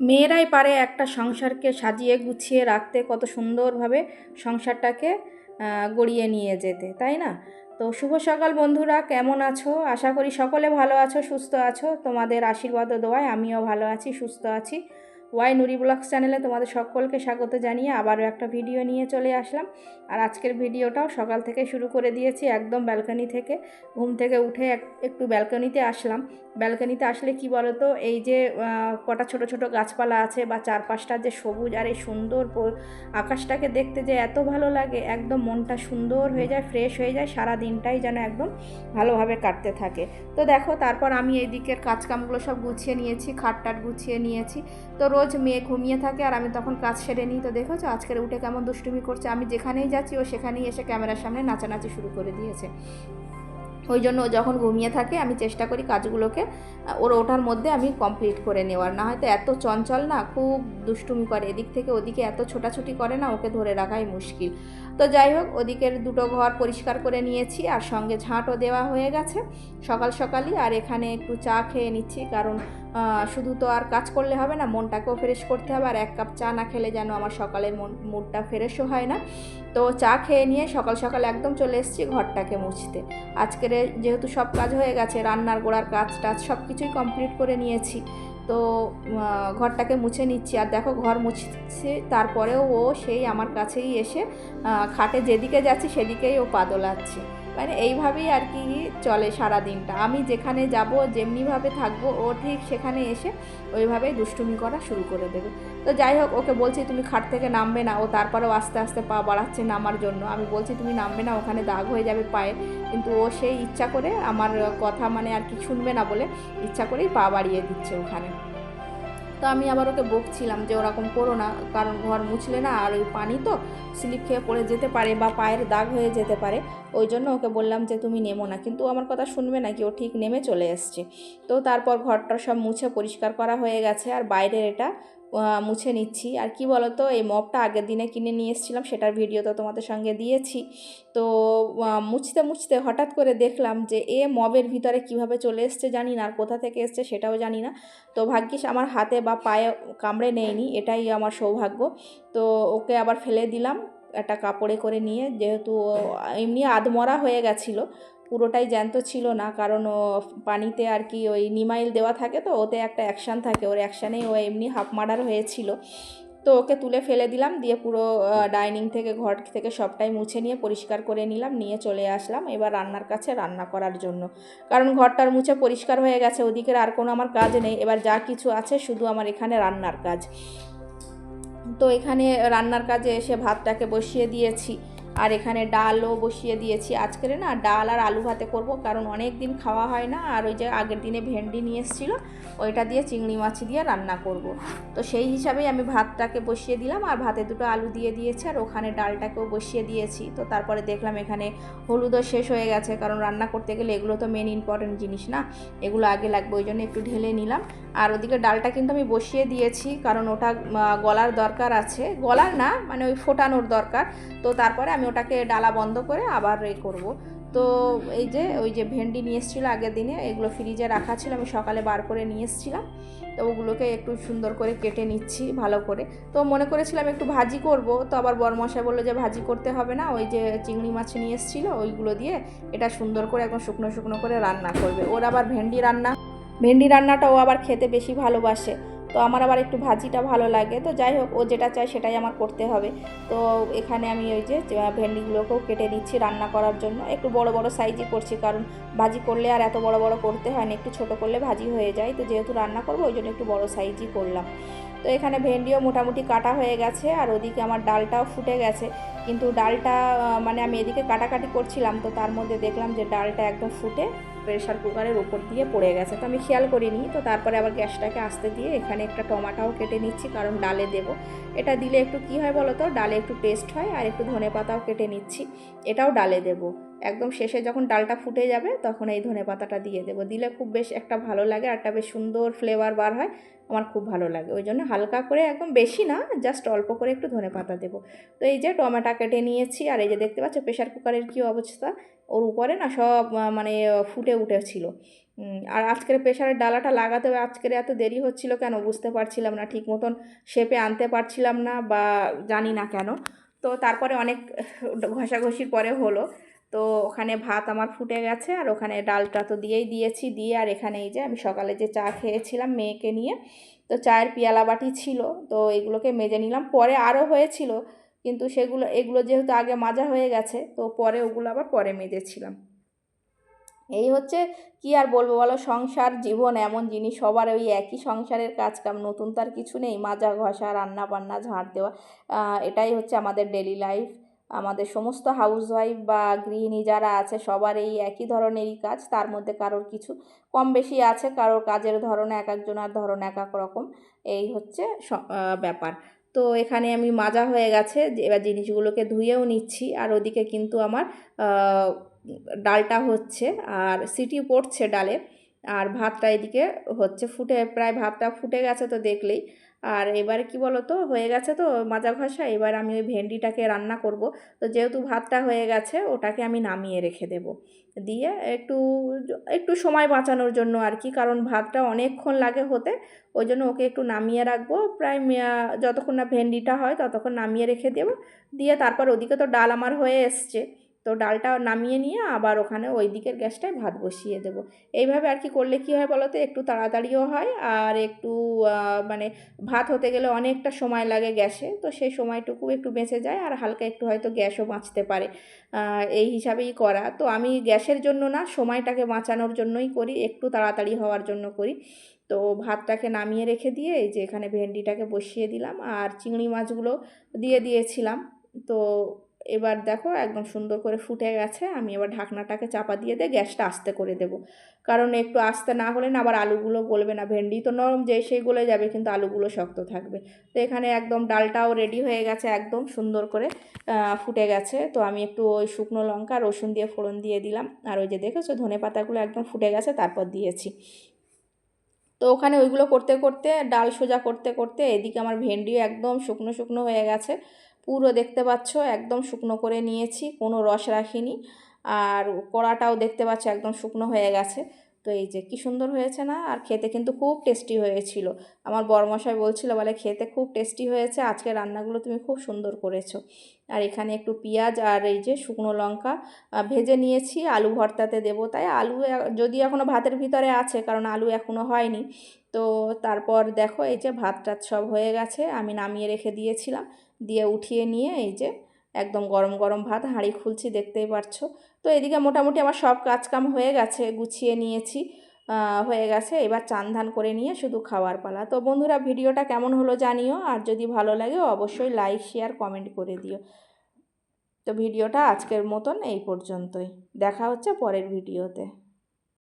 মেয়েরাই পারে একটা সংসারকে সাজিয়ে গুছিয়ে রাখতে, কত সুন্দরভাবে সংসারটাকে গড়িয়ে নিয়ে যেতে, তাই না? তো শুভ সকাল বন্ধুরা, কেমন আছো? আশা করি সকলে ভালো আছো, সুস্থ আছো। তোমাদের আশীর্বাদ দোয়ায় আমিও ভালো আছি, সুস্থ আছি। ওয়াই নুরি ব্লগস চ্যানেলে তোমাদের সকলকে স্বাগত জানিয়ে আবারও একটা ভিডিও নিয়ে চলে আসলাম। আর আজকের ভিডিওটাও সকাল থেকে শুরু করে দিয়েছি, একদম ব্যালকনি থেকে। ঘুম থেকে উঠে এক- একটু ব্যালকনিতে আসলাম। ব্যালকনিতে আসলে কি বলতো, এই যে কটা ছোট ছোট গাছপালা আছে বা চারপাশটা যে সবুজ আর এই সুন্দর আকাশটাকে দেখতে যে এত ভালো লাগে, একদম মনটা সুন্দর হয়ে যায়, ফ্রেশ হয়ে যায়, সারা দিনটাই যেন একদম ভালোভাবে কাটতে থাকে। তো দেখো, তারপর আমি এই দিকের কাজকামগুলো সব গুছিয়ে নিয়েছি খাট টাট গুছিয়ে নিয়েছি। তো রোজ মেয়ে ঘুমিয়ে থাকে আর আমি তখন কাজ সেরে নিই। তো দেখেছ, আজকের উঠে কেমন দুষ্টুমি করছে। আমি যেখানেই যাচ্ছি, ও সেখানেই এসে ক্যামেরার সামনে নাচানাচি শুরু করে দিয়েছে। ওই জন্য যখন ঘুমিয়ে থাকে, আমি চেষ্টা করি কাজগুলোকে ওর ওঠার মধ্যে আমি কমপ্লিট করে নেওয়ার। না হয়তো এত চঞ্চল না, খুব দুষ্টুমি করে। এদিক থেকে ওদিকে এত ছোটাছুটি করে না, ওকে ধরে রাখাই মুশকিল। তো যাই হোক, ওদিকের দুটো ঘর পরিষ্কার করে নিয়েছি আর সঙ্গে ঝাঁটও দেওয়া হয়ে গেছে সকাল সকালই। আর এখানে একটু চা খেয়ে নিচ্ছি, কারণ শুধু তো আর কাজ করলে হবে না, মনটাকেও ফ্রেশ করতে হবে। আর এক কাপ চা না খেলে যেন আমার সকালের মন মুডটা ফ্রেশও হয় না। তো চা খেয়ে নিয়ে সকাল সকাল একদম চলে এসেছি ঘরটাকে মুছতে। আজকের যেহেতু সব কাজ হয়ে গেছে, রান্নার, গোড়ার কাজ টাজ সব কিছুই কমপ্লিট করে নিয়েছি। তো ঘরটাকে মুছে নিচ্ছি। আর দেখো ঘর মুছছি, তারপরেও ও সেই আমার কাছেই এসে খাটে যেদিকে যাচ্ছি সেদিকেই ও পা দোলাচ্ছে। মানে এইভাবেই আর কি চলে সারা দিনটা আমি যেখানে যাব, যেমনিভাবে থাকব, ও ঠিক সেখানে এসে ওইভাবেই দুষ্টুমি করা শুরু করে দেবে। তো যাই হোক, ওকে বলছি, তুমি খাট থেকে নামবে না। ও তারপরেও আস্তে আস্তে পা বাড়াচ্ছে নামার জন্য। আমি বলছি, তুমি নামবে না, ওখানে দাগ হয়ে যাবে পায়ে। কিন্তু ও সেই ইচ্ছা করে আমার কথা মানে আর কি শুনবে না বলে ইচ্ছা করেই পা বাড়িয়ে দিচ্ছে ওখানে। তো আমি আবার ওকে বকছিলাম যে ওরকম করো না, কারণ ঘর মুছলে না আর ওই পানি তো স্লিপ খেয়ে পড়ে যেতে পারে বা পায়ের দাগ হয়ে যেতে পারে। ওই জন্য ওকে বললাম যে তুমি নেমো না। কিন্তু আমার কথা শুনবে না কি ও ঠিক নেমে চলে এসছে। তো তারপর ঘরটা সব মুছে পরিষ্কার করা হয়ে গেছে। আর বাইরের এটা মুছে নিচ্ছি। আর কি বলতো, এই মপটা আগের দিনে কিনে নিয়ে এসেছিলাম, সেটার ভিডিও তো তোমাদের সঙ্গে দিয়েছি। তো মুছতে মুছতে হঠাৎ করে দেখলাম যে, এ মবের ভিতরে কীভাবে চলে এসছে জানি না, আর কোথা থেকে এসছে সেটাও জানি না। তো ভাগ্যিস আমার হাতে বা পায়ে কামড়ে নেয়নি, এটাই আমার সৌভাগ্য। তো ওকে আবার ফেলে দিলাম, একটা কাপড়ে করে নিয়ে, যেহেতু এমনি আধমরা হয়ে গেছিল পুরোটাই জ্যান্ত ছিল না, কারণ ও পানিতে আর কি ওই নিমাইল দেওয়া থাকে তো, ওতে একটা অ্যাকশান থাকে। ওর অ্যাকশানেই ও এমনি হাফ মার্ডার হয়েছিল। তো ওকে তুলে ফেলে দিলাম, দিয়ে পুরো ডাইনিং থেকে, ঘর থেকে সবটাই মুছে নিয়ে পরিষ্কার করে নিলাম, নিয়ে চলে আসলাম এবার রান্নার কাছে রান্না করার জন্য। কারণ ঘরটার মুছে পরিষ্কার হয়ে গেছে ওদিকের আর কোনো আমার কাজ নেই। এবার যা কিছু আছে শুধু আমার এখানে রান্নার কাজ। তো এখানে রান্নার কাজে এসে ভাতটাকে বসিয়ে দিয়েছি। আর এখানে ডালও বসিয়ে দিয়েছি। আজকের না ডাল আর আলু ভাতে করব, কারণ অনেক দিন খাওয়া হয় না। আর ওই যে আগের দিনে ভেন্ডি নিয়ে এসেছিল, ওইটা দিয়ে চিংড়ি মাছ দিয়ে রান্না করব। তো সেই হিসাবেই আমি ভাতটাকে বসিয়ে দিলাম, আর ভাতে দুটো আলু দিয়ে দিয়েছি, আর ওখানে ডালটাকেও বসিয়ে দিয়েছি। তো তারপরে দেখলাম এখানে হলুদও শেষ হয়ে গেছে, কারণ রান্না করতে গেলে এগুলো তো মেন ইম্পর্টেন্ট জিনিস না। এগুলো আগে লাগবে, ওই জন্য একটু ঢেলে নিলাম। আর ওদিকে ডালটা কিন্তু আমি বসিয়ে দিয়েছি, কারণ ওটা গলার দরকার আছে। গলার না মানে ওই ফোটানোর দরকার। তো তারপরে আমি ওটাকে ডালা বন্ধ করে আবার এ করব। তো এই যে, ওই যে ভেন্ডি নিয়ে এসেছিল আগের দিনে, এগুলো ফ্রিজে রাখা ছিল, আমি সকালে বার করে নিয়ে এসেছিলাম। তো ওগুলোকে একটু সুন্দর করে কেটে নিচ্ছি ভালো করে। তো মনে করেছিলাম একটু ভাজি করব, তো আবার বরমশাই বলল যে ভাজি করতে হবে না, ওই যে চিংড়ি মাছ নিয়ে এসেছিল, ওইগুলো দিয়ে এটা সুন্দর করে একদম শুকনো শুকনো করে রান্না করবে। ওর আবার ভেন্ডি রান্না, ভেন্ডি রান্নাটা ও আবার খেতে বেশি ভালোবাসে। তো আমার আবার একটু ভাজিটা ভালো লাগে। তো যাই হোক, ও যেটা চায় সেটাই আমার করতে হবে। তো এখানে আমি ওই যে ভেন্ডিগুলোকেও কেটে নিচ্ছি রান্না করার জন্য। একটু বড় বড় সাইজই করছি, কারণ ভাজি করলে আর এত বড় বড় করতে হয় না। একটু ছোট করলে ভাজি হয়ে যায়। তো যেহেতু রান্না করব, ওই জন্য একটু বড় সাইজই করলাম। তো এখানে ভেন্ডিও মোটামুটি কাটা হয়ে গেছে। আর ওদিকে আমার ডালটাও ফুটে গেছে। কিন্তু ডালটা মানে আমি এদিকে কাটাকাটি করছিলাম, তো তার মধ্যে দেখলাম যে ডালটা একদম ফুটে প্রেশার কুকারের উপর দিয়ে পড়ে গেছে। তো আমি খেয়াল করিনি, তো তারপরে আবার গ্যাসটাকে আসতে দিয়ে এখানে একটা টমাটাও কেটে নিচ্ছি, কারণ ডালে দেব। এটা দিলে একটু কি হয় বলো তো ডালে একটু টেস্ট হয়, আর একটু ধনে পাতাও কেটে নিচ্ছি, এটাও ডালে দেবো। একদম শেষে যখন ডালটা ফুটে যাবে তখন এই ধনে পাতাটা দিয়ে দেবো। দিলে খুব বেশ একটা ভালো লাগে আর একটা বেশ সুন্দর ফ্লেভার বার হয়, আমার খুব ভালো লাগে। ওই জন্য হালকা করে একদম বেশি না জাস্ট অল্প করে একটু ধনে পাতা দেবো। তো এই যে টমেটো কেটে নিয়েছি, আর এই যে দেখতে পাচ্ছ প্রেশার কুকারের কী অবস্থা? ওর উপরে না সব মানে ফুটে উঠেছিল। আর আজকের প্রেশারের ডালাটা লাগাতে আজকের এত দেরি হচ্ছিল কেন বুঝতে পারছিলাম না, ঠিক মতন শেপে আনতে পারছিলাম না বা জানি না কেন। তো তারপরে অনেক ঘষাঘষির পরে হলো। তো ওখানে ভাত আমার ফুটে গেছে আর ওখানে ডালটা তো দিয়েই দিয়েছি, দিয়ে আর এখানে এই যে আমি সকালে যে চা খেয়েছিলাম মেয়েকে নিয়ে, তো চায়ের পিয়ালা বাটি ছিল, তো এগুলোকে মেজে নিলাম। পরে আরও হয়েছিল, কিন্তু সেগুলো, এগুলো যেহেতু আগে মাজা হয়ে গেছে, তো পরে ওগুলো আবার পরে মেজেছিলাম। এই হচ্ছে কি আর বলব বলো, সংসার, জীবন এমন জিনিস, সবার ওই একই সংসারের কাজ কাম নতুন তার কিছু নেই মাজা ঘষা রান্না বান্না ঝাঁট দেওয়া এটাই হচ্ছে আমাদের ডেলি লাইফ আমাদের সমস্ত হাউসওয়াইফ বা গৃহিণী যারা আছে, সবার এই একই ধরনেরই কাজ। তার মধ্যে কারোর কিছু কম বেশি আছে, কারোর কাজের ধরন এক একজনের ধরন এক এক রকম। এই হচ্ছে ব্যাপার। তো এখানে আমি মাজা হয়ে গেছে এবার জিনিসগুলোকে ধুয়েও নিচ্ছি। আর ওদিকে কিন্তু আমার ডালটা হচ্ছে, আর সিটি পড়ছে ডালে। আর ভাতটা এদিকে হচ্ছে, ফুটে, প্রায় ভাতটা ফুটে গেছে তো দেখলেই। আর এবারে কি বলো তো হয়ে গেছে তো মাজা ঘষা, এবার আমি ওই ভেন্ডিটাকে রান্না করব। তো যেহেতু ভাতটা হয়ে গেছে, ওটাকে আমি নামিয়ে রেখে দেব। দিয়ে একটু একটু সময় বাঁচানোর জন্য আর কি, কারণ ভাতটা অনেকক্ষণ লাগে হতে, ওই জন্য ওকে একটু নামিয়ে রাখব। প্রায় যতক্ষণ না ভেন্ডিটা হয়, ততক্ষণ নামিয়ে রেখে দেবো। দিয়ে তারপর ওদিকে তো ডাল আমার হয়ে এসছে। তো ডালটা নামিয়ে নিয়ে আবার ওখানে ওই দিকের গ্যাসটায় ভাত বসিয়ে দেবো। এইভাবে আর কি করলে কি হয় বলো তো? একটু তাড়াতাড়িও হয় আর একটু মানে ভাত হতে গেলে অনেকটা সময় লাগে গ্যাসে। তো সেই সময়টুকু একটু বেঁচে যায় আর হালকা একটু হয়তো গ্যাসও বাঁচতে পারে এই হিসাবেই করা। তো আমি গ্যাসের জন্য না, সময়টাকে বাঁচানোর জন্যই করি, একটু তাড়াতাড়ি হওয়ার জন্য করি। তো ভাতটাকে নামিয়ে রেখে দিয়ে এই যে এখানে ভেন্ডিটাকে বসিয়ে দিলাম আর চিংড়ি মাছগুলো দিয়ে দিয়েছিলাম। তো এবার দেখো একদম সুন্দর করে ফুটে গেছে। আমি এবার ঢাকনাটাকে চাপা দিয়ে দিয়ে গ্যাসটা আস্তে করে দেব। কারণ একটু আস্তে না হলে না আবার আলুগুলো গলবে না। ভেন্ডি তো নরম যে সেই গলে যাবে, কিন্তু আলুগুলো শক্ত থাকবে। তো এখানে একদম ডালটাও রেডি হয়ে গেছে একদম সুন্দর করে ফুটে গেছে। তো আমি একটু ওই শুকনো লঙ্কা, রসুন দিয়ে ফোড়ন দিয়ে দিলাম। আর ওই যে দেখেছ, ধনে পাতাগুলো একদম ফুটে গেছে, তারপর দিয়েছি। তো ওখানে ওইগুলো করতে করতে, ডাল সোজা করতে করতে এদিকে আমার ভেন্ডিও একদম শুকনো শুকনো হয়ে গেছে। পুরো দেখতে পাচ্ছ, একদম শুকনো করে নিয়েছি, কোনো রস রাখিনি। আর কড়াটাও দেখতে পাচ্ছ, একদম শুকনো হয়ে গেছে। তো এই যে, কি সুন্দর হয়েছে না? আর খেতে কিন্তু খুব টেস্টি হয়েছিল। আমার বরমশাই বলছিল, বলে, খেতে খুব টেস্টি হয়েছে আজকে রান্নাগুলো তুমি খুব সুন্দর করেছ। আর এখানে একটু পেঁয়াজ আর এই যে শুকনো লঙ্কা ভেজে নিয়েছি। আলু ভর্তাতে দেবো। তাই আলু যদি এখনও ভাতের ভিতরে আছে, কারণ আলু এখনও হয়নি। তো তারপর দেখো, এই যে ভাত টাত সব হয়ে গেছে, আমি নামিয়ে রেখে দিয়েছিলাম। দিয়ে উঠিয়ে নিয়ে এই যে একদম গরম গরম ভাত, হাঁড়ি খুলছি, দেখতেই পারছ। তো এদিকে মোটামুটি আমার সব কাজকাম হয়ে গেছে, গুছিয়ে নিয়েছি। হয়ে গেছে। এবার চান ধান করে নিয়ে শুধু খাওয়ার পালা। তো বন্ধুরা, ভিডিওটা কেমন হলো জানিও। আর যদি ভালো লাগে, অবশ্যই লাইক শেয়ার কমেন্ট করে দিও। তো ভিডিওটা আজকের মতন এই পর্যন্তই। দেখা হচ্ছে পরের ভিডিওতে।